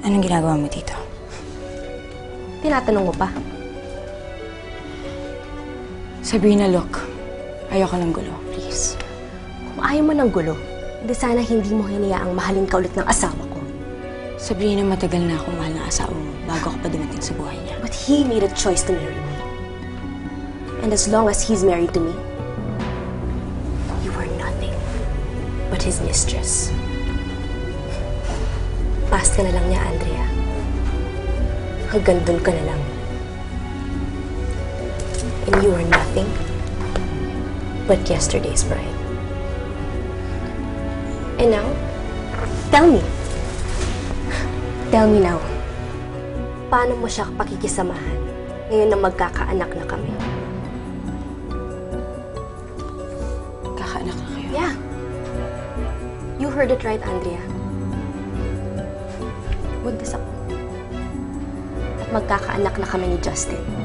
Anong ginagawa mo dito? Tinatanong mo pa? Sabrina, look. Ayoko ng gulo. Please. Kung ayaw mo ng gulo, di sana hindi mo hinayaang mahalin ka ulit ng asawa ko. Sabrina, matagal na akong mahal ng asawa mo bago ako pa dumating sa buhay niya. But he made a choice to marry me. And as long as he's married to me, you are nothing but his mistress. Past ka na lang niya, Andrea. Hanggang dun ka na lang. And you are nothing but yesterday's bride. And now, tell me. Tell me now. Paano mo siya pakikisamahan ngayon na magkakaanak na kami? Kakaanak na kayo. Yeah. You heard it right, Andrea. Buntis ako. At magkakaanak na kami ni Justin.